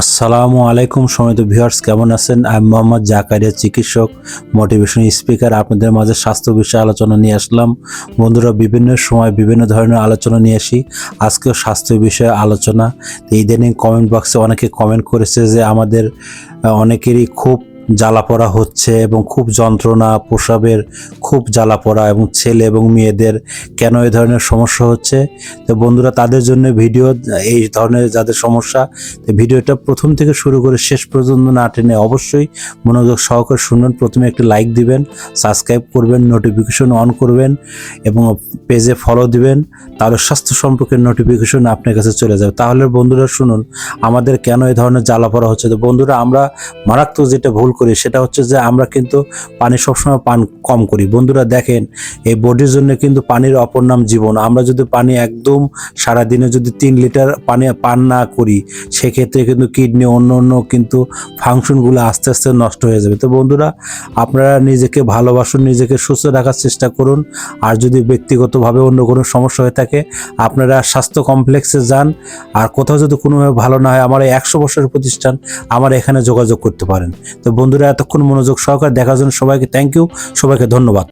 আসসালামু আলাইকুম সমিত ভিউয়ার্স, কেমন আছেন? আমি মোহাম্মদ জাকারিয়া, চিকিৎসক মোটিভেশন স্পিকার আপনাদের মাঝে স্বাস্থ্য বিষয়ে আলোচনা নিয়ে আসলাম। বন্ধুরা, বিভিন্ন সময় বিভিন্ন ধরনের আলোচনা নিয়ে আসি। আজকেও স্বাস্থ্য বিষয়ে আলোচনা। এই ইদানিং কমেন্ট বক্সে অনেকে কমেন্ট করেছে যে আমাদের অনেকেরই খুব জ্বালা পড়া হচ্ছে এবং খুব যন্ত্রণা, প্রসাবের খুব জ্বালা পড়া এবং ছেলে এবং মেয়েদের কেন এই ধরনের সমস্যা হচ্ছে? তো বন্ধুরা, তাদের জন্য ভিডিও, এই ধরনের যাদের সমস্যা, তো ভিডিওটা প্রথম থেকে শুরু করে শেষ পর্যন্ত না টেনে অবশ্যই মনোযোগ সহকারে শুনবেন। প্রথমে একটি লাইক দিবেন, সাবস্ক্রাইব করবেন, নোটিফিকেশন অন করবেন এবং পেজে ফলো দিবেন, তাহলে স্বাস্থ্য সম্পর্কে নোটিফিকেশন আপনার কাছে চলে যাবে। তাহলে বন্ধুরা শুনুন, আমাদের কেন এই ধরনের জ্বালা পড়া হচ্ছে? তো বন্ধুরা, আমরা মারাত্মক যেটা ভুল করি, সেটা হচ্ছে যে আমরা কিন্তু পানি সবসময় পান কম করি। বন্ধুরা দেখেন, এই বডির জন্য কিন্তু পানির অপর নাম জীবন। আমরা যদি পানি একদম সারাদিনে যদি তিন লিটার পানি পান না করি, সেক্ষেত্রে কিন্তু কিডনি, অন্য অন্য কিন্তু ফাংশনগুলো আস্তে আস্তে নষ্ট হয়ে যাবে। তো বন্ধুরা, আপনারা নিজেকে ভালোবাসুন, নিজেকে সুস্থ রাখার চেষ্টা করুন। আর যদি ব্যক্তিগতভাবে অন্য কোনো সমস্যা হয়ে থাকে, আপনারা স্বাস্থ্য কমপ্লেক্সে যান। আর কোথাও যদি কোনোভাবে ভালো না হয়, আমার একশো বছরের প্রতিষ্ঠান, আমার এখানে যোগাযোগ করতে পারেন। তো বন্ধুরা এতক্ষণ মনোযোগ সহকারে দেখার জন্য সবাইকে থ্যাংক ইউ সবাইকে ধন্যবাদ।